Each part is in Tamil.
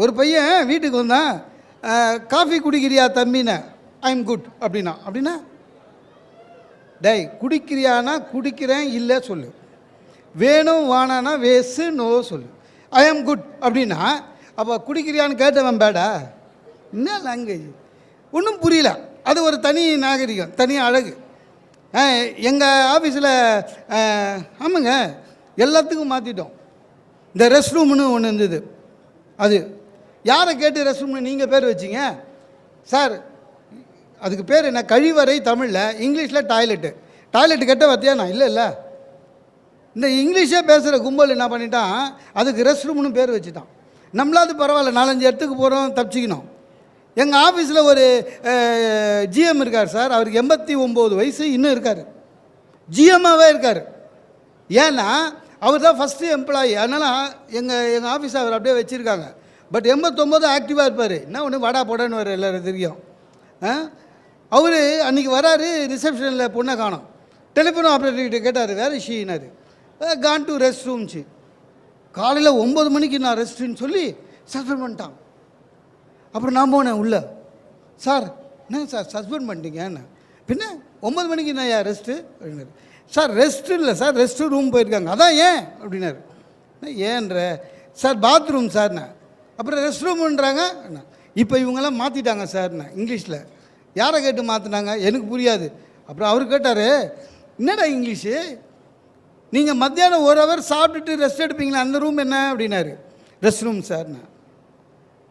ஒரு பையன் வீட்டுக்கு வந்தான் காஃபி குடிக்கிறியா தம்பின்னு? ஐ எம் குட் அப்படின்னா அப்படின்னா டேய் குடிக்கிறியானா குடிக்கிறேன் இல்லை சொல்லு. வேணும் வானானா வேஸு நோ சொல்லு. ஐ ஆம் குட் அப்படின்னா அப்போ குடிக்கிறியான்னு கேட்டவன் பேடா? என்ன லாங்குவேஜ் ஒன்றும் புரியல. அது ஒரு தனி நாகரிகம் தனி அழகு. எங்கள் ஆஃபீஸில் ஆமாங்க எல்லாத்துக்கும் மாற்றிட்டோம் இந்த ரெஸ்ட் ரூம்னு ஒன்று இருந்தது. அது யாரை கேட்டு ரெஸ்ட் ரூம்னு நீங்கள் பேர் வச்சீங்க? சார் அதுக்கு பேர் என்ன? கழிவறை தமிழில் இங்கிலீஷில் டாய்லெட்டு. டாய்லெட்டு கெட்ட வத்தியா நான்? இல்லை இல்லை. இந்த இங்கிலீஷே பேசுகிற கும்பல் என்ன பண்ணிட்டான்? அதுக்கு ரெஸ்ட் ரூம்னு பேர் வச்சுட்டான். நம்மளாவது பரவாயில்ல நாலஞ்சு இடத்துக்கு போகிறோம் தப்பிச்சிக்கணும். எங்கள் ஆஃபீஸில் ஒரு ஜிஎம் இருக்கார் சார். அவருக்கு எண்பத்தி ஒம்பது வயசு இன்னும் இருக்கார். ஜிஎம்மாகவே இருக்கார். ஏன்னா அவர் தான் ஃபஸ்ட்டு எம்ப்ளாயி அதனால் எங்கள் எங்கள் ஆஃபீஸ் அவர் அப்படியே வச்சுருக்காங்க. பட் எண்பத்தொம்போது ஆக்டிவாக இருப்பார். என்ன ஒன்று வாடா போடான்னு வர எல்லாரும் தெரியும். அவர் அன்றைக்கி வராரு ரிசப்ஷனில் பொண்ணை காணோம். டெலிஃபோன் ஆப்ரேட்டர்கிட்ட கேட்டார் வேறு ஷீனார் கான் டு ரெஸ்ட் ரூம்ச்சு காலையில் ஒம்பது மணிக்கு நான் ரெஸ்ட்டுன்னு சொல்லி சஸ்பெண்ட் பண்ணிட்டான். அப்புறம் நான் போனேன் உள்ள. சார் என்ன சார் சஸ்பெண்ட் பண்ணிட்டீங்கன்னு. பின்ன? ஒம்பது மணிக்கு நான் ஏன் ரெஸ்ட்டு அப்படின்னாரு. சார் ரெஸ்ட்டு இல்லை சார் ரெஸ்ட்டு ரூம் போயிருக்காங்க. அதான் ஏன்? அப்படின்னாரு. ஏன்ற? சார் பாத்ரூம் சார்ண்ணே அப்புறம் ரெஸ்ட் ரூம்ன்றாங்க இப்போ இவங்கெல்லாம் மாற்றிட்டாங்க சார்ண்ணே இங்கிலீஷில். யாரை கேட்டு மாற்றினாங்க எனக்கு புரியாது. அப்புறம் அவர் கேட்டார் என்னடா இங்கிலீஷு? நீங்கள் மத்தியானம் ஒரு ஹவர் சாப்பிட்டுட்டு ரெஸ்ட் எடுப்பீங்களா? அந்த ரூம் என்ன? அப்படின்னாரு. ரெஸ்ட் ரூம் சார்ண்ணே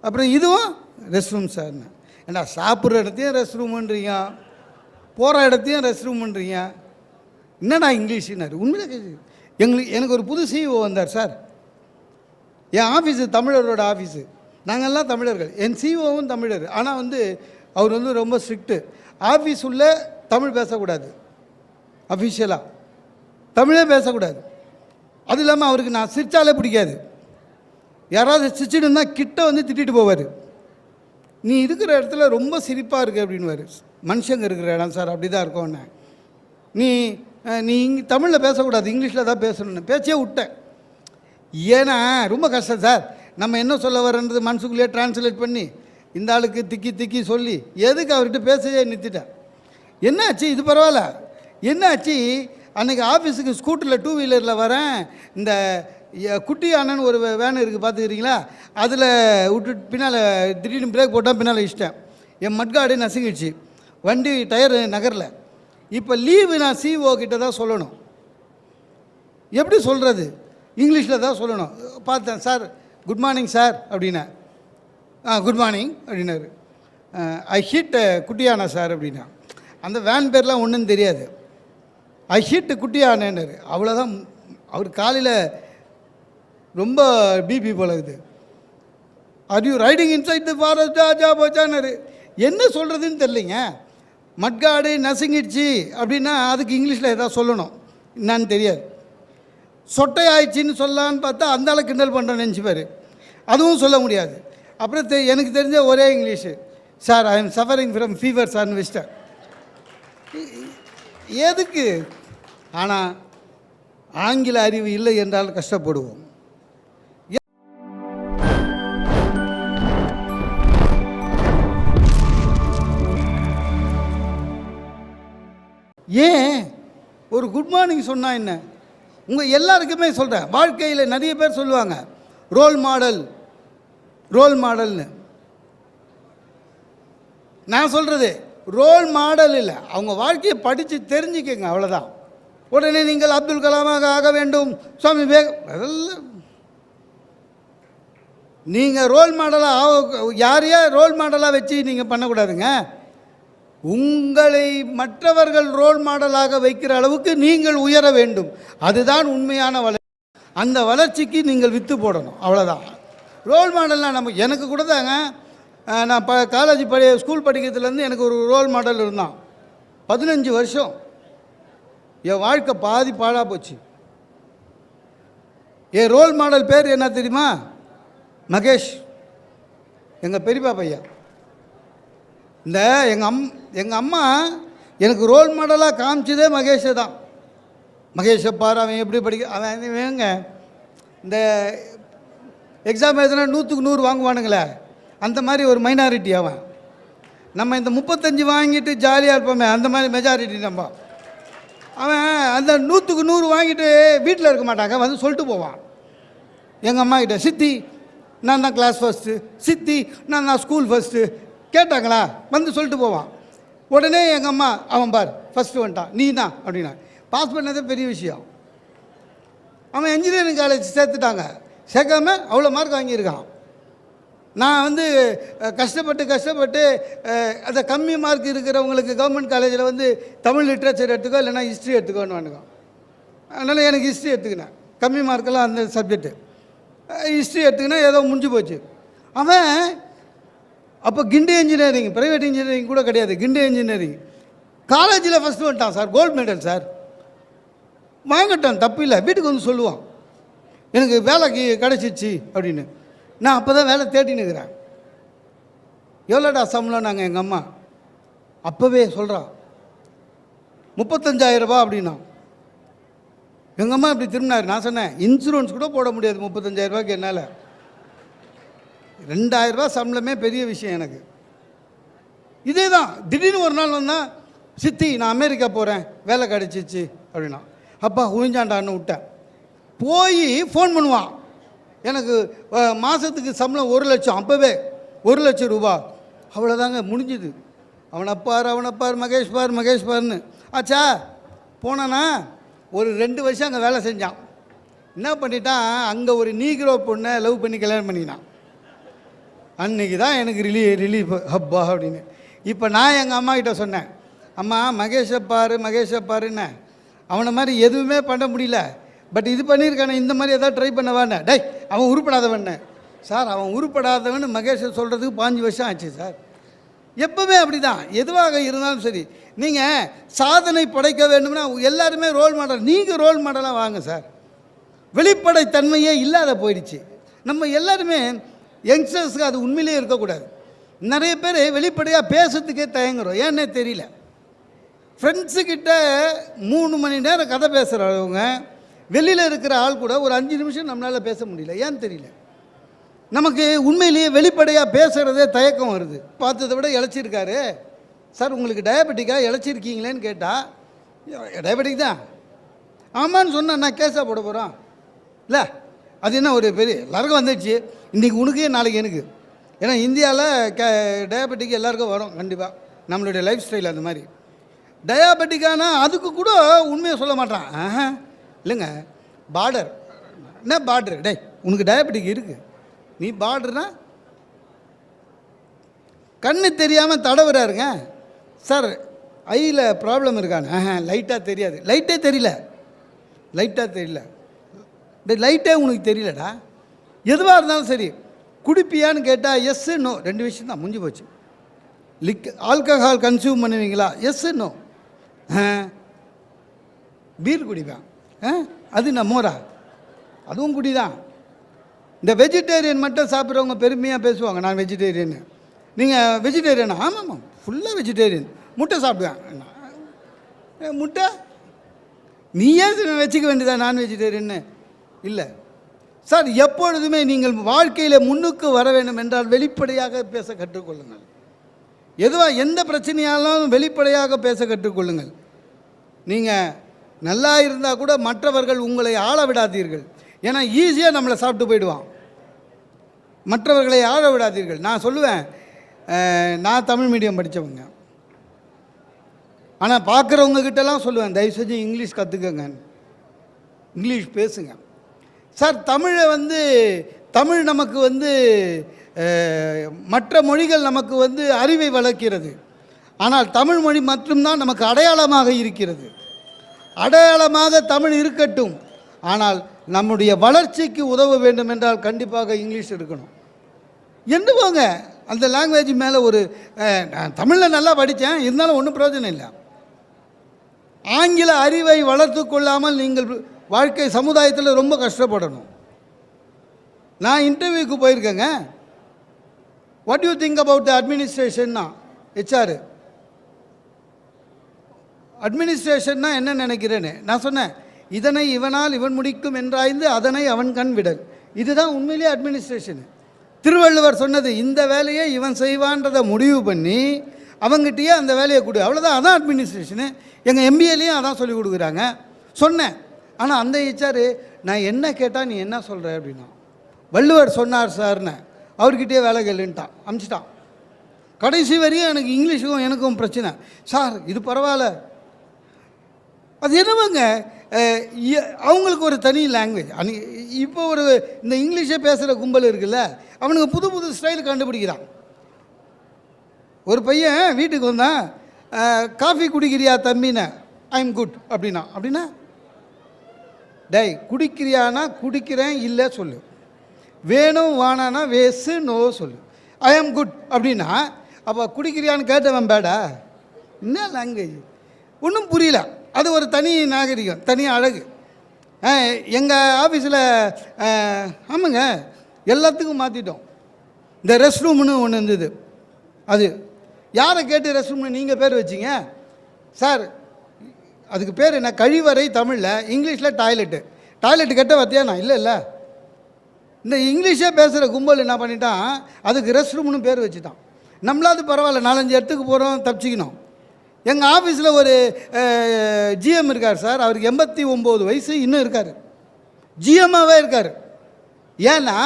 அப்புறம் இதுவும் ரெஸ்ட் ரூம் சார்ண்ணே ஏன்னா சாப்பிட்ற இடத்தையும் ரெஸ்ட் ரூமுன்றீங்க போகிற இடத்தையும் ரெஸ்ட் ரூமுன்றீங்க என்னடா இங்கிலீஷுன்னாரு உண்மையில எங்களுக்கு எனக்கு ஒரு புது சிஇஓ வந்தார் சார் என் ஆஃபீஸு தமிழரோட ஆஃபீஸு. நாங்கள்லாம் தமிழர்கள். என் சிஇஓவும் தமிழர். ஆனால் வந்து அவர் வந்து ரொம்ப ஸ்ட்ரிக்ட்டு ஆஃபீஸ் உள்ள தமிழ் பேசக்கூடாது. அஃபிஷியலாக தமிழே பேசக்கூடாது. அது இல்லாமல் அவருக்கு நான் சிரிச்சாலே பிடிக்காது. யாராவது சிரிச்சிடும்னா கிட்ட வந்து திட்டிட்டு போவார். நீ இருக்கிற இடத்துல ரொம்ப சிரிப்பாக இருக்கு அப்படின்னுவார். மனுஷங்க இருக்கிற இடம் சார் அப்படி தான் இருக்கோன்னு நீ நீ இங்கே தமிழில் பேசக்கூடாது. இங்கிலீஷில் தான் பேசணும்னு. பேச்சே விட்டேன் ஏன்னா ரொம்ப கஷ்டம் சார். நம்ம என்ன சொல்ல வரன்றது மனசுக்குள்ளேயே டிரான்ஸ்லேட் பண்ணி இந்த ஆளுக்கு திக்கி திக்கி சொல்லி எதுக்கு அவர்கிட்ட பேசவே நிறுத்திட்டேன் என்னாச்சு? இது பரவாயில்ல. என்னாச்சு? அன்றைக்கி ஆஃபீஸுக்கு ஸ்கூட்டரில் டூ வீலரில் வரேன். இந்த குட்டி அண்ணன் ஒரு வேன் இருக்குது பார்த்துக்கிறீங்களா? அதில் விட்டுட்டு பின்னால் திடீர்னு பிரேக் போட்டால் பின்னால் இஷ்டேன் என் மட்காடு நசுங்கிடுச்சு. வண்டி டயரு நகரில். இப்போ லீவு நான் சிஓ கிட்ட தான் சொல்லணும். எப்படி சொல்கிறது இங்கிலீஷில் தான் சொல்லணும். பார்த்தேன் சார் குட் மார்னிங் சார் அப்படின்னா ஆ குட் மார்னிங் அப்படின்னாரு. ஐ ஹிட் குட்டியானா சார் அப்படின்னா அந்த வேன் பேர்லாம் ஒன்றும் தெரியாது. ஐ ஹிட் குட்டியானேன்னாரு. அவ்வளோதான் அவர் காலையில் ரொம்ப பிபி போல இருக்குது. Are you riding inside the forest ஆஜா போச்சான்னாரு என்ன சொல்கிறதுன்னு தெரிலிங்க மட்காடு நசுங்கிடுச்சு அப்படின்னா அதுக்கு இங்கிலீஷில் ஏதாவது சொல்லணும். என்னான்னு தெரியாது. சொட்டை ஆயிடுச்சின்னு சொல்லலான்னு பார்த்தா அந்த ஆளை கிண்டல் பண்ணுறேன்னு நினச்சிப்பார். அதுவும் சொல்ல முடியாது. அப்புறம் தெ எனக்கு தெரிஞ்ச ஒரே English. Sir I am suffering from fever சார்னு வச்சிட்டேன். எதுக்கு? ஆனால் ஆங்கில அறிவு இல்லை என்றால் கஷ்டப்படுவோம். ஏன்? ஒரு குட் மார்னிங் சொன்னால் என்ன? உங்கள் எல்லாருக்குமே சொல்கிறேன் வாழ்க்கையில் நிறைய பேர் சொல்லுவாங்க ரோல் மாடல் ரோல் மாடல்னு நான் சொல்கிறது ரோல் மாடல் இல்லை. அவங்க வாழ்க்கையை படித்து தெரிஞ்சுக்கங்க அவ்வளோதான் உடனே நீங்கள் அப்துல் கலாமாக ஆக வேண்டும் சுவாமி விவேக் அதெல்லாம். நீங்கள் ரோல் மாடலாக ஆக யாரையா ரோல் மாடலாக வச்சு நீங்கள் பண்ணக்கூடாதுங்க? உங்களை மற்றவர்கள் ரோல் மாடலாக வைக்கிற அளவுக்கு நீங்கள் உயர வேண்டும். அதுதான் உண்மையான வளர்ச்சி. அந்த வளர்ச்சிக்கு நீங்கள் விற்று போடணும். அவ்வளோதான் ரோல் மாடல்லாம் நம்ம எனக்கு கூட தாங்க நான் ப காலேஜ் படி ஸ்கூல் படிக்கிறதுலேருந்து எனக்கு ஒரு ரோல் மாடல் இருந்தான். பதினஞ்சு வருஷம். என் வாழ்க்கை பாதி பாழாக போச்சு. என் ரோல் மாடல் பேர் என்ன தெரியுமா? மகேஷ். எங்கள் பெரியப்பா பையன். இந்த எங்கள் அம் எங்கள் அம்மா எனக்கு ரோல் மாடலாக காமிச்சதே மகேஷை தான். மகேஷை பாரு அவன் எப்படி படிக்க அவன் வேங்க இந்த எக்ஸாம் எழுதுனா நூற்றுக்கு நூறு வாங்குவானுங்களே அந்த மாதிரி ஒரு மைனாரிட்டி அவன். நம்ம இந்த முப்பத்தஞ்சு வாங்கிட்டு ஜாலியாக இருப்போமே அந்த மாதிரி மெஜாரிட்டி நம்ம. அவன் அந்த நூற்றுக்கு நூறு வாங்கிட்டு வீட்டில் இருக்க மாட்டாங்க வந்து சொல்லிட்டு போவான். எங்கள் அம்மா கிட்ட சித்தி நான் தான் கிளாஸ் ஃபஸ்ட்டு சித்தி நான் தான் ஸ்கூல் ஃபஸ்ட்டு கேட்டாங்களா? வந்து சொல்லிட்டு போவான். உடனே எங்கள் அம்மா அவன் பார் ஃபஸ்ட்டு வந்துட்டான். நீ தான் அப்படின்னா பாஸ் பண்ணதே பெரிய விஷயம். அவன் இன்ஜினியரிங் காலேஜ் சேர்த்துட்டாங்க. சேர்க்காம அவ்வளோ மார்க் வாங்கியிருக்கான். நான் வந்து கஷ்டப்பட்டு கஷ்டப்பட்டு அந்த கம்மி மார்க் இருக்கிறவங்களுக்கு கவர்மெண்ட் காலேஜில் வந்து தமிழ் லிட்ரேச்சர் எடுத்துக்கோ இல்லைனா ஹிஸ்ட்ரி எடுத்துக்கோன்னு வானுங்க அதனால் எனக்கு ஹிஸ்ட்ரி எடுத்துக்கினேன். கம்மி மார்க்கெல்லாம் அந்த சப்ஜெக்ட்டு ஹிஸ்ட்ரி எடுத்துக்கினா ஏதோ முடிஞ்சு போச்சு. அவன் அப்போ கிண்டி இன்ஜினியரிங் ப்ரைவேட் இன்ஜினியரிங் கூட கிடையாது. கிண்டி இன்ஜினியரிங் காலேஜில் ஃபஸ்ட்டு வந்துட்டான் சார் கோல்டு மெடல் சார். வாங்கட்டான் தப்பு இல்லை வீட்டுக்கு வந்து சொல்லுவான் எனக்கு வேலைக்கு கிடச்சிச்சு அப்படின்னு. நான் அப்போ தான் வேலை தேடின்னு இருக்கிறேன். எவ்வளோடா சம்பளம் நாங்கள் எங்கள் அம்மா? அப்போவே சொல்கிறான் முப்பத்தஞ்சாயிரம் அப்படின்னா. எங்கள் அம்மா இப்படி திரும்பினார். நான் சொன்னேன் இன்சூரன்ஸ் கூட போட முடியாது முப்பத்தஞ்சாயிரம் ரூபாய்க்கு என்னால். ரெண்டாயிரரூபா சம்பளமே பெரிய விஷயம் எனக்கு. இதே தான் திடீர்னு ஒரு நாள் வந்தால் சித்தி நான் அமெரிக்கா போகிறேன் வேலை கிடச்சிச்சு அப்படின்னா. அப்பா உழிஞ்சாண்டான்னு விட்டேன். போய் ஃபோன் பண்ணுவான். எனக்கு மாதத்துக்கு சம்பளம் ஒரு லட்சம் அப்போவே ஒரு லட்சம் ரூபா. அவ்வளோதாங்க முடிஞ்சுது. அவனை பார் அவனை பார் மகேஷ் பார் மகேஷ் பார்னு ஆச்சா போனானா ஒரு ரெண்டு வருஷம் அங்கே வேலை செஞ்சான். என்ன பண்ணிட்டான் அங்கே ஒரு நீக்ரோ பொண்ணை லவ் பண்ணி கல்யாணம் பண்ணினான் அன்னைக்கு தான் எனக்கு ரிலீ ரிலீஃப் ஹப்பா அப்படின்னு. இப்போ நான் எங்கள் அம்மா கிட்ட சொன்னேன் அம்மா மகேஷை பாரு மகேஷை பாருன்னு. அவனை மாதிரி எதுவுமே பண்ண முடியல. பட் இது பண்ணியிருக்கானே இந்த மாதிரி ஏதாவது ட்ரை பண்ணவான்னு. டேய் அவன் உருப்படாதவன்னு. சார் அவன் உருப்படாதவன்னு மகேஷை சொல்கிறதுக்கு பாஞ்சு வருஷம் ஆச்சு சார். எப்பவுமே அப்படி தான் எதுவாக இருந்தாலும் சரி நீங்கள் சாதனை படைக்க வேண்டும்னா எல்லாருமே ரோல் மாடல் நீங்கள் ரோல் மாடலாக வாங்க சார். வெளிப்படைத்தன்மையே இல்லாத போயிடுச்சு. நம்ம எல்லாருமே யங்ஸ்டர்ஸ்க்கு அது உண்மையிலே இருக்கக்கூடாது. நிறைய பேர் வெளிப்படையாக பேசுறதுக்கே தயங்குறோம். ஏன்னே தெரியல. ஃப்ரெண்ட்ஸுக்கிட்ட மூணு மணி நேரம் கதை பேசுகிறவங்க வெளியில் இருக்கிற ஆள் கூட ஒரு அஞ்சு நிமிஷம் நம்மளால் பேச முடியல. ஏன்னு தெரியல. நமக்கு உண்மையிலேயே வெளிப்படையாக பேசுகிறதே தயக்கம் வருது. பார்த்ததை விட இழைச்சிருக்காரு. சார் உங்களுக்கு டயபெட்டிக்காக இழைச்சிருக்கீங்களேன்னு கேட்டால் டயபெட்டிக் தான். ஆமான்னு சொன்னால் நான் கேஸாக போட போகிறோம் இல்லை. அது என்ன ஒரு பெரிய எல்லாருக்கும் வந்துடுச்சு. இன்றைக்கி உனக்கு நாளைக்கு எனக்கு. ஏன்னா இந்தியாவில் கே டயபெட்டிக் எல்லாருக்கும் வரும் கண்டிப்பாக நம்மளுடைய லைஃப் ஸ்டைல் அந்த மாதிரி. டயாபெட்டிக்கானா அதுக்கு கூட உண்மையை சொல்ல மாட்டான். ஆஹா. இல்லைங்க. பார்டர் என்ன பார்டர் டே உனக்கு டயாபெட்டிக் இருக்குது நீ பார்டர்னா கண்ணு தெரியாமல் தடவுறாருங்க. சார் ஐயில் ப்ராப்ளம் இருக்கான்னு. ஆஹா லைட்டாக தெரியாது. லைட்டே தெரியல. லைட்டாக தெரியல. இந்த லைட்டே உனக்கு தெரியலடா. எதுவாக இருந்தாலும் சரி குடிப்பியான்னு கேட்டால் எஸ் நோ ரெண்டு விஷயம் தான் முடிஞ்சு போச்சு. லிக் ஆல்கஹால் கன்சியூம் பண்ணுவீங்களா? எஸ் நோ பீர் குடிப்பேன். ஆ? அது நம்மோரா மோரா. அதுவும் குடி தான் இந்த வெஜிடேரியன் மட்டும் சாப்பிட்றவங்க பெருமையாக பேசுவாங்க நான் வெஜிடேரியன் நீங்கள் வெஜிடேரியனா ஆமாம் ஃபுல்லாக வெஜிடேரியன் முட்டை சாப்பிடுவேன். ஏ, முட்டை? நீயே வச்சுக்க வேண்டியதா நான் வெஜிடேரியன்னு இல்லை. சார் எப்பொழுதுமே நீங்கள் வாழ்க்கையில் முன்னுக்கு வர வேண்டும் என்றால் வெளிப்படையாக பேச கற்றுக்கொள்ளுங்கள். எதுவாக எந்த பிரச்சனையாலும் வெளிப்படையாக பேச கற்றுக்கொள்ளுங்கள். நீங்கள் நல்லா இருந்தால் கூட மற்றவர்கள் உங்களை ஆள விடாதீர்கள். ஏன்னா ஈஸியாக நம்மளை சாப்பிட்டு போயிடுவான். மற்றவர்களை ஆள விடாதீர்கள். நான் சொல்லுவேன் நான் தமிழ் மீடியம் படித்தவங்க ஆனால் பார்க்குறவங்க கிட்டலாம் சொல்லுவேன் தயவு செஞ்சு இங்கிலீஷ் கற்றுக்கங்க இங்கிலீஷ் பேசுங்க. சார் தமிழை வந்து தமிழ் நமக்கு வந்து மற்ற மொழிகள் நமக்கு வந்து அறிவை வளர்க்கிறது. ஆனால் தமிழ் மொழி மட்டும்தான் நமக்கு அடையாளமாக இருக்கிறது. அடையாளமாக தமிழ் இருக்கட்டும். ஆனால் நம்முடைய வளர்ச்சிக்கு உதவ வேண்டும் என்றால் கண்டிப்பாக இங்கிலீஷ் இருக்கணும் என்று போங்க அந்த லாங்குவேஜ் மேலே ஒரு நான் தமிழில் நல்லா படித்தேன். இருந்தாலும் ஒன்றும் பிரயோஜனம் இல்லை. ஆங்கில அறிவை வளர்த்து கொள்ளாமல் நீங்கள் வாழ்க்கை சமுதாயத்தில் ரொம்ப கஷ்டப்படணும். நான் இன்டர்வியூக்கு போயிருக்கேங்க. What you think about the அட்மினிஸ்ட்ரேஷன்னா HR அட்மினிஸ்ட்ரேஷன்னா என்ன நினைக்கிறேன்னு நான் சொன்னேன் இதனை இவனால் இவன் முடிக்கும் என்றாய்ந்து அதனை அவன் கண் விடல். இதுதான் உண்மையிலேயே அட்மினிஸ்ட்ரேஷனு திருவள்ளுவர் சொன்னது இந்த வேலையை இவன் செய்வான்றதை முடிவு பண்ணி அவங்ககிட்டயே அந்த வேலையை கொடு. அவ்வளோதான் அதான் அட்மினிஸ்ட்ரேஷனு எங்கள் எம்பிஏலையும் அதான் சொல்லி கொடுக்குறாங்க. சொன்னேன் ஆனால் அந்த ஹெச்ஆர் நான் என்ன கேட்டால் நீ என்ன சொல்கிற அப்படின்னா வள்ளுவர் சொன்னார் சார்னு. அவர்கிட்டயே வேலை கேளுன்ட்டான். அனுப்பிச்சிட்டான் கடைசி வரையும் எனக்கு இங்கிலீஷுக்கும் எனக்கும் பிரச்சனை. சார் இது பரவாயில்ல. அது என்னவங்க? அவங்களுக்கு ஒரு தனி லாங்குவேஜ் அனி இப்போ ஒரு இந்த இங்கிலீஷே பேசுகிற கும்பல் இருக்குல்ல அவனுக்கு புது புது ஸ்டைல் கண்டுபிடிக்கிறான். ஒரு பையன் வீட்டுக்கு வந்தான் காஃபி குடிக்கிறியா தம்பின ஐம் குட் அப்படின்னா அப்படின்னா டேய் குடிக்கிறியானா குடிக்கிறேன் இல்லை சொல்லு. வேணும் வானானா வேஸு நோ சொல்லு. ஐ ஆம் குட் அப்படின்னா அப்போ குடிக்கிறியான்னு கேட்டவன் பேடா? என்ன லாங்குவேஜ் ஒன்றும் புரியல. அது ஒரு தனி நாகரிகம் தனி அழகு. எங்கள் ஆஃபீஸில் ஆமாங்க எல்லாத்துக்கும் மாற்றிட்டோம் இந்த ரெஸ்ட் ரூம்னு ஒன்று இருந்தது. அது. யாரை கேட்டு ரெஸ்ட் ரூம்னு நீங்கள் பேர் வச்சீங்க? சார் அதுக்கு பேர் என்ன? கழிவறை தமிழில் இங்கிலீஷில் டாய்லெட்டு. டாய்லெட்டு கெட்ட பார்த்தியா நான் இல்லை இல்லை. இந்த இங்கிலீஷே பேசுகிற கும்பல் என்ன பண்ணிட்டான்? அதுக்கு ரெஸ்ட் ரூம்னு பேர் வச்சுட்டான். நம்மளாவது பரவாயில்ல நாலஞ்சு இடத்துக்கு போகிறோம் தப்பிச்சிக்கணும் எங்கள் ஆஃபீஸில் ஒரு ஜிஎம் இருக்கார் சார். அவருக்கு எண்பத்தி ஒம்பது வயசு இன்னும் இருக்கார். ஜிஎம்மாகவே இருக்கார். ஏன்னா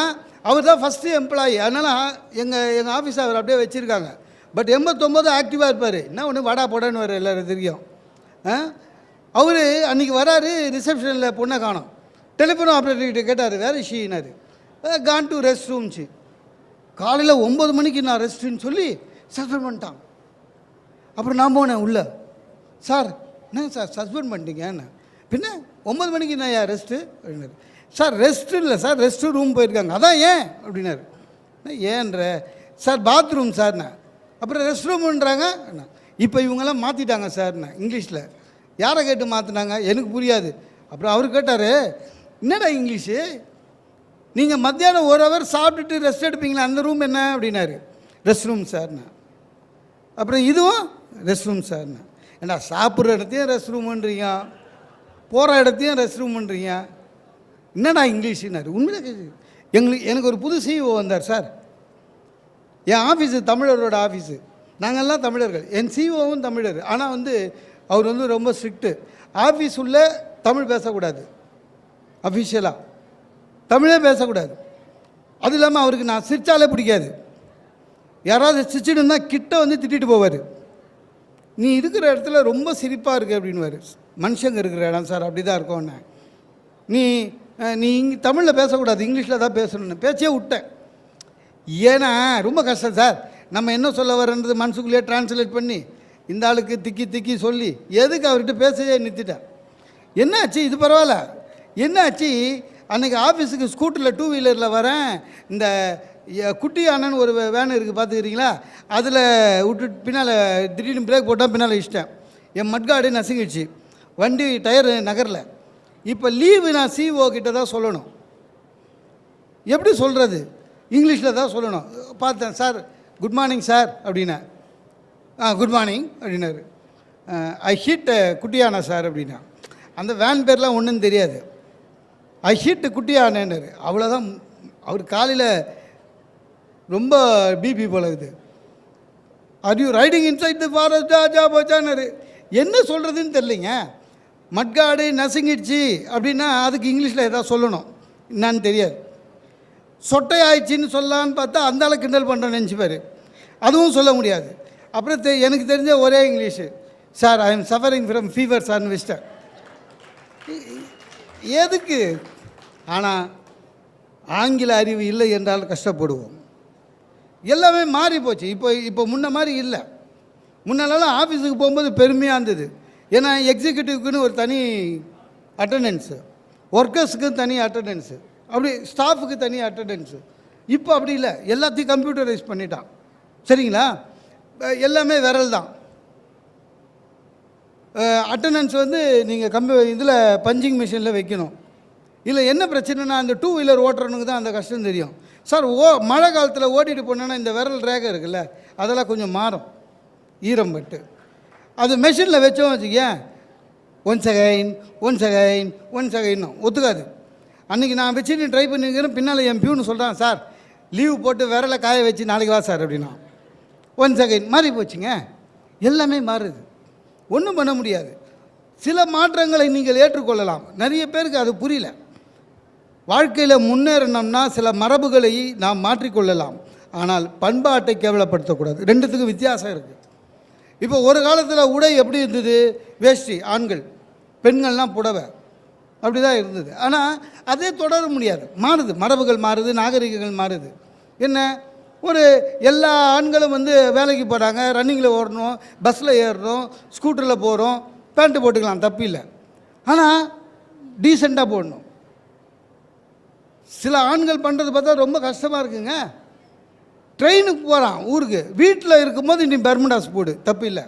அவர் தான் ஃபஸ்ட்டு எம்ப்ளாயி அதனால் எங்கள் எங்கள் ஆஃபீஸ் அவர் அப்படியே வச்சுருக்காங்க. பட் எண்பத்தொம்போது ஆக்டிவாக இருப்பார். என்ன ஒன்று வாடா போடான்னு வர எல்லாரும் தெரியும். அவர் அன்றைக்கி வராரு ரிசப்ஷனில் பொண்ணை காணோம். டெலிஃபோன் ஆப்ரேட்டர்கிட்ட கேட்டார் வேறு ஷீனார் கான் டு ரெஸ்ட் ரூம்ச்சு காலையில் ஒம்பது மணிக்கு நான் ரெஸ்ட்டுன்னு சொல்லி சஸ்பெண்ட் பண்ணிட்டான். அப்புறம் நான் போனேன் உள்ளே. சார் என்ன சார் சஸ்பெண்ட் பண்ணிட்டீங்கன்னு பின்ன ஒம்பது மணிக்கு நான் ஏன் ரெஸ்ட்டு அப்படின்னாரு. சார் ரெஸ்ட் இல்லை சார் ரெஸ்ட் ரூம் போயிருக்காங்க. அதான் ஏன்? அப்படின்னாரு. ஏன்ற? சார் பாத்ரூம் சார்ண்ணே அப்புறம் ரெஸ்ட் ரூம்ன்றாங்க இப்போ இவங்கெல்லாம் மாற்றிட்டாங்க சார்ண்ணே இங்கிலீஷில். யாரை கேட்டு மாற்றினாங்க எனக்கு புரியாது. அப்புறம் அவர் கேட்டார் என்னடா இங்கிலீஷு? நீங்கள் மத்தியானம் ஒரு ஹவர் சாப்பிட்டுட்டு ரெஸ்ட் எடுப்பீங்களா? அந்த ரூம் என்ன? அப்படின்னாரு. ரெஸ்ட் ரூம் சார்ண்ணா அப்புறம் இதுவும் ரெஸ்ட் ரூம் சார்ண்ணே ஏன்னா சாப்பிட்ற இடத்தையும் ரெஸ்ட் ரூம்ன்றீங்க போகிற இடத்தையும் ரெஸ்ட் ரூம்ன்றீங்க என்னடா இங்கிலீஷுனாரு உண்மையில எங்களுக்கு எனக்கு ஒரு புது சிஇஓ வந்தார் சார் என் ஆஃபீஸு தமிழரோட ஆஃபீஸு நாங்கள்லாம் தமிழர்கள். என் சிஇஓவும் தமிழர். ஆனால் வந்து அவர் வந்து ரொம்ப ஸ்ட்ரிக்ட்டு ஆஃபீஸ் உள்ள தமிழ் பேசக்கூடாது. அஃபிஷியலாக தமிழே பேசக்கூடாது. அது இல்லாமல் அவருக்கு நான் சிரிச்சாலே பிடிக்காது. யாராவது சிரிச்சிடுன்னா கிட்ட வந்து திட்டிட்டு போவார். நீ இருக்கிற இடத்துல ரொம்ப சிரிப்பாக இருக்கு அப்படின்னுவார். மனுஷங்க இருக்கிற இடம் சார் அப்படி தான் இருக்கோன்னு நீ நீ இங்கே தமிழில் பேசக்கூடாது இங்கிலீஷில் தான் பேசணும்னு. பேச்சே விட்டேன். ஏன்னா ரொம்ப கஷ்டம் சார். நம்ம என்ன சொல்ல வரன்றது மனசுக்குள்ளேயே டிரான்ஸ்லேட் பண்ணி இந்த ஆளுக்கு திக்கி திக்கி சொல்லி எதுக்கு அவர்கிட்ட பேசவே நிறுத்திட்டேன் என்னாச்சு? இது பரவாயில்ல. என்னாச்சு? அன்றைக்கி ஆஃபீஸுக்கு ஸ்கூட்டரில் டூ வீலரில் வரேன். இந்த குட்டி அண்ணன் ஒரு வேன் இருக்குது பார்த்துக்கிறீங்களா? அதில் விட்டுட்டு பின்னால் திடீர்னு பிரேக் போட்டால் பின்னால் இஷ்டேன் என் மட்காடு நசுங்கிடுச்சு. வண்டி டயரு நகரில். இப்போ லீவு நான் சிஓ கிட்ட தான் சொல்லணும். எப்படி சொல்கிறது இங்கிலீஷில் தான் சொல்லணும். பார்த்தேன் சார் குட் மார்னிங் சார் அப்படின்னா ஆ குட் மார்னிங் அப்படின்னாரு. ஐ ஹீட் குட்டியானா சார் அப்படின்னா. அந்த வேன் பேர்லாம் ஒன்றும் தெரியாது. ஐ ஹீட்டு குட்டியானேன்னாரு. அவ்வளோதான் அவர் காலையில் ரொம்ப BP போலகுது are you riding inside the forest ஜா போச்சான்னாரு என்ன சொல்கிறதுன்னு தெரிலிங்க மட்காடு நசுங்கிடுச்சு அப்படின்னா அதுக்கு இங்கிலீஷில் ஏதாவது சொல்லணும். என்னான்னு தெரியாது. சொட்டை ஆயிடுச்சின்னு சொல்லலான்னு பார்த்தா அந்த ஆளை கிண்டல் பண்ணுறேன்னு நினச்சிப்பார். அதுவும் சொல்ல முடியாது. அப்புறம் தெ எனக்கு தெரிஞ்ச ஒரே English. Sir I am suffering from fever சார்னு வச்சிட்டேன். எதுக்கு? ஆனால் ஆங்கில அறிவு இல்லை என்றால் கஷ்டப்படுவோம். எல்லாமே மாறி போச்சு. இப்போ இப்போ முன்ன மாதிரி இல்லை. முன்னெல்லாம் ஆஃபீஸுக்கு போகும்போது பெருமையாக இருந்தது. ஏன்னா எக்ஸிக்யூட்டிவ்க்குன்னு ஒரு தனி அட்டண்டன்ஸு ஒர்க்கர்ஸுக்கு தனி அட்டண்டன்ஸு அப்படி ஸ்டாஃபுக்கு தனி அட்டண்டன்ஸு இப்போ அப்படி இல்லை. எல்லாத்தையும் கம்ப்யூட்டரைஸ் பண்ணிட்டான். சரிங்களா? எல்லாமே விரல் தான். அட்டண்டன்ஸ் வந்து நீங்கள் கம்பி இதில் பஞ்சிங் மிஷினில் வைக்கணும். இல்லை என்ன பிரச்சனைனா அந்த டூ வீலர் ஓட்டுறவனுக்கு தான் அந்த கஷ்டம் தெரியும். சார் ஓ மழை காலத்தில் ஓட்டிட்டு போனேன்னா இந்த விரல் ரேகை இருக்குல்ல அதெல்லாம் கொஞ்சம் மாறும். ஈரம் பட்டு. அது மெஷினில் வச்சோம் வச்சுக்கேன் one second one second one செகைன்னு ஒத்துக்காது. அன்றைக்கி நான் வச்சுட்டு ட்ரை பண்ணிக்கிறேன் பின்னால் என் பியூன்னு சொல்கிறான் சார் லீவு போட்டு விரலை காய வச்சு நாளைக்கு வா சார் அப்படின்னா. ஒன் செகண்ட் மாறி போச்சுங்க. எல்லாமே மாறுது. ஒன்றும் பண்ண முடியாது. சில மாற்றங்களை நீங்கள் ஏற்றுக்கொள்ளலாம். நிறைய பேருக்கு அது புரியல. வாழ்க்கையில் முன்னேறணும்னா சில மரபுகளை நாம் மாற்றிக்கொள்ளலாம். ஆனால் பண்பாட்டை கேவலப்படுத்தக்கூடாது. ரெண்டுத்துக்கும் வித்தியாசம் இருக்குது இப்போ ஒரு காலத்தில் உடை எப்படி இருந்தது? வேஷ்டி ஆண்கள். பெண்கள்லாம் புடவை. அப்படி தான் இருந்தது. ஆனால் அதே தொடர முடியாது. மாறுது. மரபுகள் மாறுது நாகரிகங்கள் மாறுது. என்ன? ஒரு எல்லா ஆண்களும் வந்து வேலைக்கு போகிறாங்க ரன்னிங்கில் ஓடணும் பஸ்ஸில் ஏறுறோம் ஸ்கூட்டரில் போகிறோம் பேண்ட்டு போட்டுக்கலாம் தப்பு இல்லை. ஆனால் டீசெண்டாக போடணும். சில ஆண்கள் பண்ணுறது பார்த்தா ரொம்ப கஷ்டமாக இருக்குங்க. ட்ரெயினுக்கு போகிறான் ஊருக்கு. வீட்டில் இருக்கும்போது இனி பர்முடாஸ் போடு தப்பு இல்லை.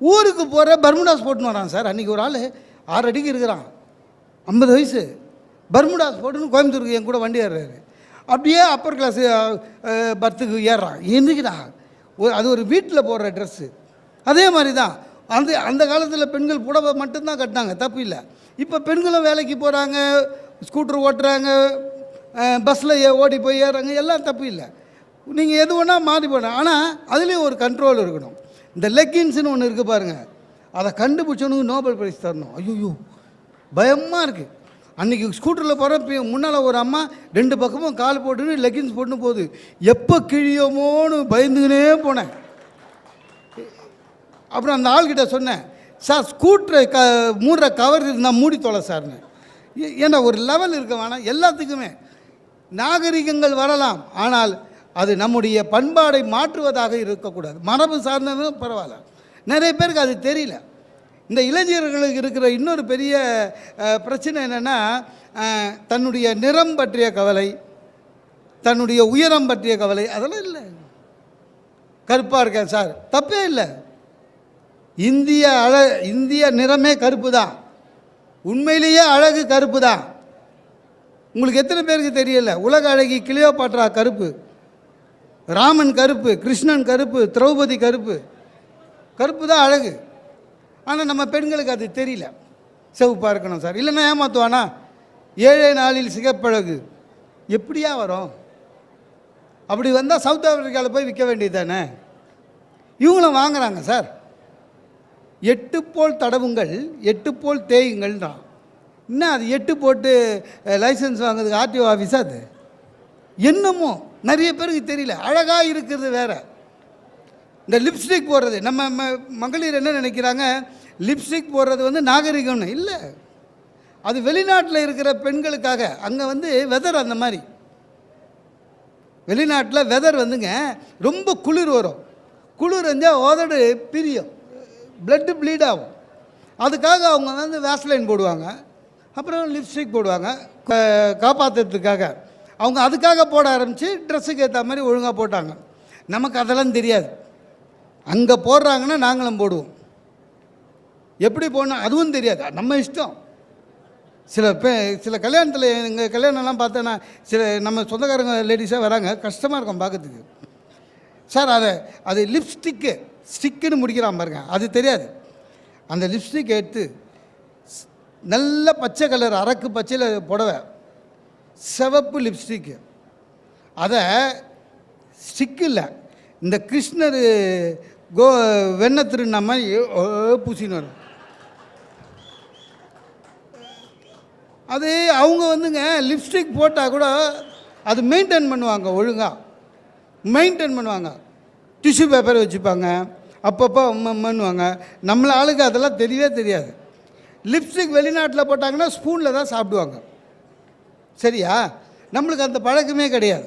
ஊருக்கு போகிற பர்முடாஸ் போட்டுன்னு வரான் சார். அன்றைக்கி ஒரு ஆள் ஆறு அடிக்கு இருக்கிறான். ஐம்பது வயசு. பர்முடாஸ் போட்டுன்னு கோயம்புத்தூருக்கு என் கூட வண்டி ஏறுறாரு. அப்படியே அப்பர் கிளாஸ் பர்த்துக்கு ஏறுறான் எந்திரிக்கிறா ஒரு அது ஒரு வீட்டில் போடுற ட்ரெஸ்ஸு அதே மாதிரி தான் அந்த அந்த காலத்தில் பெண்கள் புடவை மட்டும்தான் கட்டினாங்க தப்பு இல்லை. இப்போ பெண்களும் வேலைக்கு போகிறாங்க ஸ்கூட்டர் ஓட்டுறாங்க பஸ்ஸில் ஓடி போய் ஏறுறாங்க எல்லாம் தப்பு இல்லை. நீங்கள் எது வேணால் மாறி போடணும் ஆனால் அதுலேயும் ஒரு கண்ட்ரோல் இருக்கணும். இந்த லெக்கின்ஸ்னு ஒன்று இருக்குது பாருங்கள் அதை கண்டுபிடிச்சவனுக்கு நோபல் பிரைஸ் தரணும். ஐயோ பயமாக இருக்குது அன்றைக்கி ஸ்கூட்டரில் போகிற முன்னால் ஒரு அம்மா ரெண்டு பக்கமும் கால் போட்டுன்னு லெக்கின்ஸ் போட்டுன்னு போகுது. எப்போ கிழியோமோன்னு பயந்துக்கினே போனேன். அப்புறம் அந்த ஆள்கிட்ட சொன்னேன் சார் ஸ்கூட்டரை க மூடுற கவர் இருந்தால் மூடி தொலை சார்னு. ஏ- ஏன்னா ஒரு லெவல் இருக்க வேணாம் எல்லாத்துக்குமே. நாகரிகங்கள் வரலாம் ஆனால் அது நம்முடைய பண்பாடை மாற்றுவதாக இருக்கக்கூடாது. மரபு சார்ந்ததும் பரவாயில்ல. நிறைய பேருக்கு அது தெரியல. இந்த இளைஞர்களுக்கு இருக்கிற இன்னொரு பெரிய பிரச்சனை என்னென்னா தன்னுடைய நிறம் பற்றிய கவலை தன்னுடைய உயரம் பற்றிய கவலை அதெல்லாம் இல்லை. கருப்பாக இருக்கேன் சார். தப்பே இல்லை. இந்திய அழ இந்திய நிறமே கருப்பு தான் உண்மையிலேயே அழகு கருப்பு தான் உங்களுக்கு எத்தனை பேருக்கு தெரியல? உலக அழகி கிளியோபாட்ரா கருப்பு. ராமன் கருப்பு கிருஷ்ணன் கருப்பு திரௌபதி கருப்பு. கருப்பு தான் அழகு. ஆனால் நம்ம பெண்களுக்கு அது தெரியல. சிவப்பாக இருக்கணும் சார். இல்லைன்னா ஏமாத்துவானா? ஏழே நாளில் சிகப்பழகு. எப்படியா வரும்? அப்படி வந்தால் சவுத் ஆப்பிரிக்காவில் போய் விற்க வேண்டியது தானே இவங்களும் வாங்குறாங்க சார். எட்டு போல் தடவுங்கள் எட்டு போல் தேயுங்கள்ன்றான் என்ன அது எட்டு போட்டு லைசன்ஸ் வாங்குறதுக்கு ஆர்டிஓ ஆஃபீஸா அது? என்னமோ? நிறைய பேருக்கு தெரியல. அழகாக இருக்கிறது வேறு. இந்த லிப்ஸ்டிக் போடுறது. நம்ம ம- மகளிர் என்ன நினைக்கிறாங்க? லிப்ஸ்டிக் போடுறது வந்து நாகரிகம்னு. இல்லை. அது வெளிநாட்டில் இருக்கிற பெண்களுக்காக. அங்கே வந்து வெதர் அந்த மாதிரி. வெளிநாட்டில் வெதர் வந்துங்க ரொம்ப குளிர் வரும். குளிர் இருந்தால் உதடு பிரியும். பிளட்டு ப்ளீட் ஆகும். அதுக்காக அவங்க வந்து வேஸ்லைன் போடுவாங்க. அப்புறம் லிப்ஸ்டிக் போடுவாங்க. காப்பாற்றுறதுக்காக காப்பாத்துறதுக்காக. அவங்க அதுக்காக போட ஆரம்பித்து ட்ரெஸ்ஸுக்கு ஏற்ற மாதிரி ஒழுங்காக போட்டாங்க. நமக்கு அதெல்லாம் தெரியாது. அங்கே போடுறாங்கன்னா நாங்களும் போடுவோம். எப்படி போடணும்? அதுவும் தெரியாது. நம்ம இஷ்டம். சில பே சில கல்யாணத்தில் எங்கள் கல்யாணம்லாம் பார்த்தேன்னா சில நம்ம சொந்தக்காரங்க லேடிஸாக வராங்க. கஷ்டமாக இருக்கும் பார்க்கறதுக்கு. சார் அதை அது லிப்ஸ்டிக்கு ஸ்டிக்குன்னு முடிக்கிறான் பாருங்க. அது தெரியாது. அந்த லிப்ஸ்டிக் எடுத்து நல்ல பச்சை கலர் அரக்கு பச்சையில் புடவை. சிவப்பு லிப்ஸ்டிக்கு அதை ஸ்டிக்கு இல்லை. இந்த கிருஷ்ணர் கோ வெண்ணை திருநா மாதிரி பூசின்னு வரும். அது அவங்க வந்துங்க லிப்ஸ்டிக் போட்டால் கூட அது மெயின்டைன் பண்ணுவாங்க ஒழுங்காக மெயின்டைன் பண்ணுவாங்க. டிஷ்யூ பேப்பர் வச்சுப்பாங்க. அப்பப்போ பண்ணுவாங்க நம்மள ஆளுக்கு அதெல்லாம் தெரியவே தெரியாது. லிப்ஸ்டிக் வெளிநாட்டில் போட்டாங்கன்னா ஸ்பூனில் தான் சாப்பிடுவாங்க. சரியா? நம்மளுக்கு அந்த பழக்கமே கிடையாது.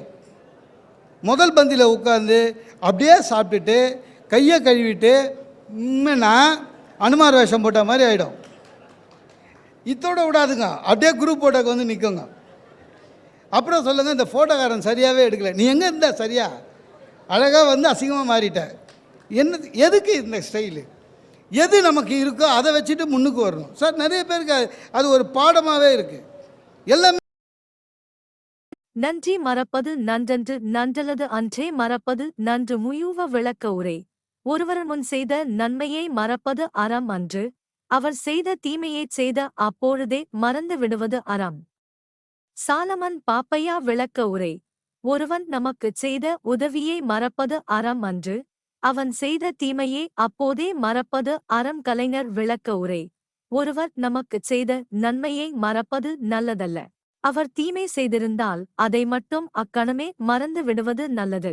முதல் பந்தியில் உட்காந்து அப்படியே சாப்பிட்டுட்டு கையை கழுவிட்டு உண்மைனா அனுமார் வேஷம் போட்ட மாதிரி ஆகிடும் இத்தோட விடாதுங்க. அப்படியே குரூப் ஃபோட்டோக்கு வந்து நிற்குங்க அப்புறம் சொல்லுங்கள் இந்த ஃபோட்டோக்காரன் சரியாகவே எடுக்கலை. நீ எங்கே இருந்த? சரியா? அழகாக வந்து அசிங்கமாக மாறிட்ட. என்ன எதுக்கு இந்த ஸ்டைலு எது நமக்கு இருக்கோ அதை வச்சுட்டு முன்னுக்கு வரணும். சார் நிறைய பேருக்கு அது- ஒரு பாடமாகவே இருக்குது எல்லாமே நன்றி மறப்பது நன்றன்று நன்றலது அன்றே மறப்பது நன்று முயூவ விளக்க உரை. ஒருவர் முன் செய்த நன்மையை மறப்பது அறம் அன்று. அவர் செய்த தீமையைச் செய்த அப்பொழுதே மறந்து விடுவது அறம். சாலமன் பாப்பையா விளக்க உரை. ஒருவன் நமக்குச் செய்த உதவியை மறப்பது அறம் அன்று. அவன் செய்த தீமையை அப்போதே மறப்பது அறம் கலைஞர் விளக்க உரை. ஒருவர் நமக்குச் செய்த நன்மையை மறப்பது நல்லதல்ல. அவர் தீமை செய்திருந்தால் அதை மட்டும் அக்கணமே மறந்து விடுவது நல்லது.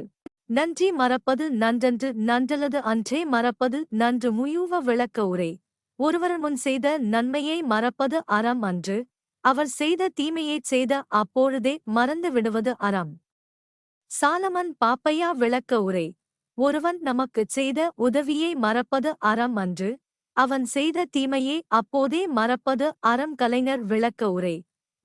நன்றி மறப்பது நன்றன்று நன்றலது அன்றே மறப்பது நன்று முயூவ விளக்க உரை. ஒருவர் முன் செய்த நன்மையை மறப்பது அறம் அன்று. அவர் செய்த தீமையைச் செய்த அப்பொழுதே மறந்து விடுவது அறம். சாலமன் பாப்பையா விளக்க உரை. ஒருவன் நமக்குச் செய்த உதவியை மறப்பது அறம் அன்று. அவன் செய்த தீமையே அப்போதே மறப்பது அறம் கலைஞர் விளக்க உரை.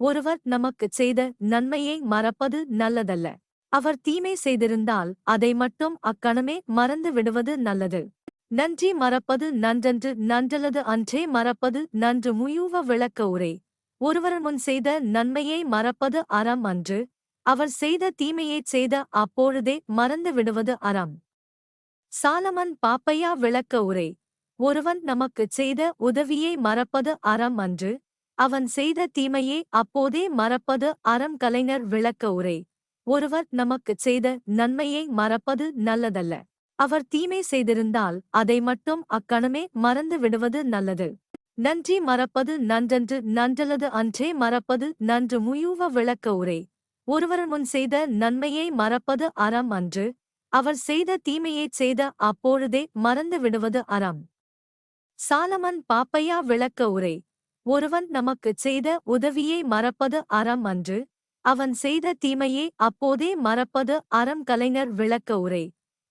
ஒருவர் நமக்குச் செய்த நன்மையை மறப்பது நல்லதல்ல. அவர் தீமை செய்திருந்தால் அதை மட்டும் அக்கணமே மறந்து விடுவது நல்லது. நன்றி மறப்பது நன்றன்று நன்றலது அன்றே மறப்பது நன்று முயூவ விளக்க உரை. ஒருவர் முன் செய்த நன்மையை மறப்பது அறம் அன்று. அவர் செய்த தீமையைச் செய்த அப்பொழுதே மறந்து விடுவது அறம். சாலமன் பாப்பையா விளக்க உரை. ஒருவன் நமக்குச் செய்த உதவியை மறப்பது அறம் அன்று. அவன் செய்த தீமையை அப்போதே மறப்பது அறம் கலைஞர் விளக்க உரை. ஒருவர் நமக்குச் செய்த நன்மையை மறப்பது நல்லதல்ல. அவர் தீமை செய்திருந்தால் அதை மட்டும் அக்கணமே மறந்து விடுவது நல்லது. நன்றி மறப்பது நன்றன்று நன்றலது அன்றே மறப்பது நன்று முயூவ விளக்க உரை. ஒருவர் முன் செய்த நன்மையை மறப்பது அறம் அன்று. அவர் செய்த தீமையைச் செய்த அப்பொழுதே மறந்து விடுவது அறம். சாலமன் பாப்பையா விளக்க உரை. ஒருவன் நமக்குச் செய்த உதவியை மறப்பது அறம் அன்று. அவன் செய்த தீமையே அப்போதே மறப்பது அறம் கலைஞர் விளக்க உரை.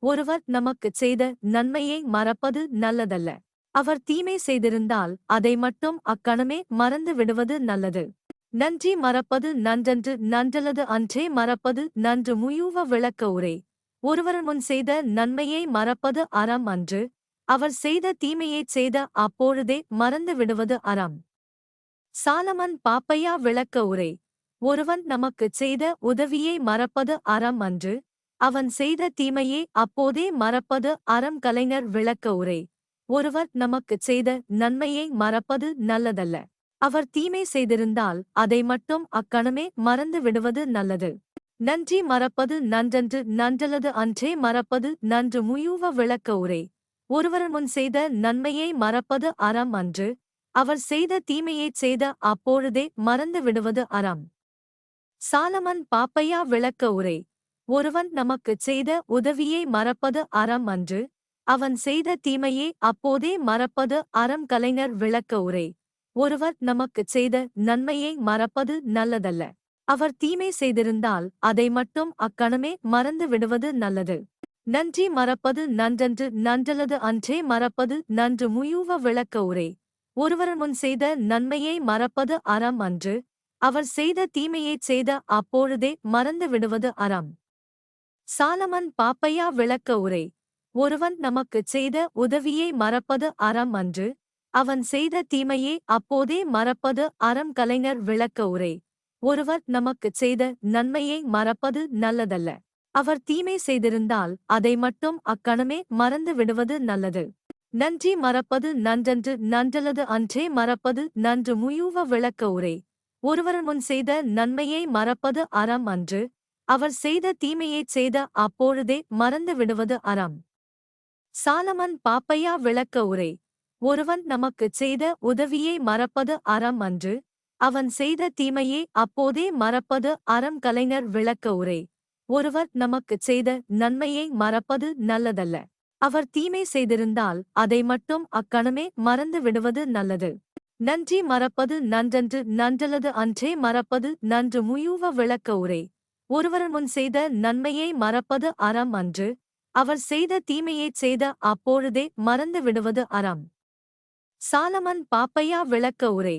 ஒருவர் நமக்குச் செய்த நன்மையை மறப்பது நல்லதல்ல. அவர் தீமை செய்திருந்தால் அதை மட்டும் அக்கணமே மறந்து விடுவது நல்லது. நன்றி மறப்பது நன்றன்று நன்றலது அன்றே மறப்பது நன்று முயூவ விளக்க உரை. ஒருவர் முன் செய்த நன்மையை மறப்பது அறம் அன்று. அவர் செய்த தீமையைச் செய்த அப்பொழுதே மறந்து விடுவது அறம். சாலமன் பாப்பையா விளக்க உரை. ஒருவன் நமக்குச் செய்த உதவியை மறப்பது அறம் அன்று. அவன் செய்த தீமையே அப்போதே மறப்பது அறம் கலைஞர் விளக்க உரை. ஒருவர் நமக்குச் செய்த நன்மையை மறப்பது நல்லதல்ல. அவர் தீமை செய்திருந்தால் அதை மட்டும் அக்கணமே மறந்து விடுவது நல்லது. நன்றி மறப்பது நன்றன்று நன்றலது அன்றே மறப்பது நன்று முயூவ விளக்க உரை. ஒருவர் முன் செய்த நன்மையை மறப்பது அறம் அன்று. அவர் செய்த தீமையைச் செய்த அப்பொழுதே மறந்து விடுவது அறம். சாலமன் பாப்பையா விளக்க உரை. ஒருவன் நமக்குச் செய்த உதவியை மறப்பது அறம் அன்று அவன் செய்த தீமையே அப்போதே மறப்பது அறம் கலைஞர் விளக்க உரை. ஒருவர் நமக்குச் செய்த நன்மையை மறப்பது நல்லதல்ல. அவர் தீமை செய்திருந்தால் அதை மட்டும் அக்கணமே மறந்து விடுவது நல்லது. நன்றி மறப்பது நன்றன்று நன்றலது அன்றே மறப்பது நன்று முயூவ விளக்க உரை. ஒருவர் முன் செய்த நன்மையை மறப்பது அறம் அன்று அவர் செய்த தீமையைச் செய்த அப்பொழுதே மறந்து விடுவது அறம். சாலமன் பாப்பையா விளக்க உரை. ஒருவன் நமக்குச் செய்த உதவியை மறப்பது அறம் அன்று அவன் செய்த தீமையே அப்போதே மறப்பது அறம் கலைஞர் விளக்க உரை. ஒருவர் நமக்குச் செய்த நன்மையை மறப்பது நல்லதல்ல. அவர் தீமை செய்திருந்தால் அதை மட்டும் அக்கணமே மறந்து விடுவது நல்லது. நன்றி மறப்பது நன்றன்று நன்றலது அன்றே மறப்பது நன்று முயூவ விளக்க உரை. ஒருவர் முன் செய்த நன்மையை மறப்பது அறம் அன்று. அவர் செய்த தீமையைச் செய்த அப்பொழுதே மறந்து விடுவது அறம். சாலமன் பாப்பையா விளக்க உரை. ஒருவன் நமக்குச் செய்த உதவியை மறப்பது அறம் அன்று. அவன் செய்த தீமையே அப்போதே மறப்பது அறம் கலைஞர் விளக்க உரை. ஒருவர் நமக்குச் செய்த நன்மையை மறப்பது நல்லதல்ல. அவர் தீமை செய்திருந்தால் அதை மட்டும் அக்கணமே மறந்து விடுவது நல்லது. நன்றி மறப்பது நன்றன்று நன்றலது அன்றே மறப்பது நன்று முயூவ விளக்க உரை. ஒருவர் முன் செய்த நன்மையை மறப்பது அறம் அன்று. அவர் செய்த தீமையைச் செய்த அப்பொழுதே மறந்து விடுவது அறம். சாலமன் பாப்பையா விளக்க உரை.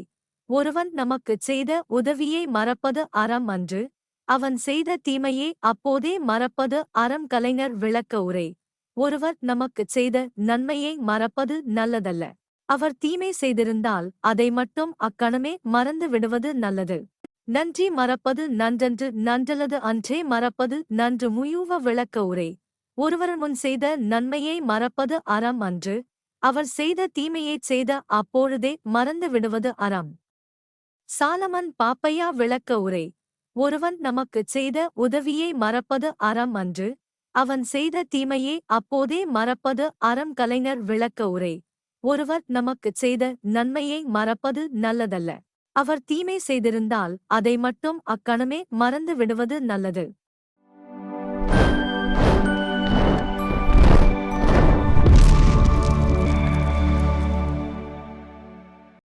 ஒருவன் நமக்குச் செய்த உதவியை மறப்பது அறம் அன்று. அவன் செய்த தீமையை அப்போதே மறப்பது அறம் கலைஞர் விளக்க உரை. ஒருவர் நமக்குச் செய்த நன்மையை மறப்பது நல்லதல்ல. அவர் தீமை செய்திருந்தால் அதை மட்டும் அக்கணமே மறந்து விடுவது நல்லது. நன்றி மறப்பது நன்றன்று நன்றலது அன்றே மறப்பது நன்று முயூவ விளக்க உரை. ஒருவர் முன் செய்த நன்மையை மறப்பது அறம் அன்று. அவர் செய்த தீமையைச் செய்த அப்பொழுதே மறந்து விடுவது அறம். சாலமன் பாப்பையா விளக்க உரை. ஒருவன் நமக்குச் செய்த உதவியை மறப்பது அறம் அன்று. அவன் செய்த தீமையை அப்போதே மறப்பது அறம் கலைஞர் விளக்க உரை. ஒருவர் நமக்குச் செய்த நன்மையை மறப்பது நல்லதல்ல. அவர் தீமை செய்திருந்தால் அதை மட்டும் அக்கணமே மறந்து விடுவது நல்லது.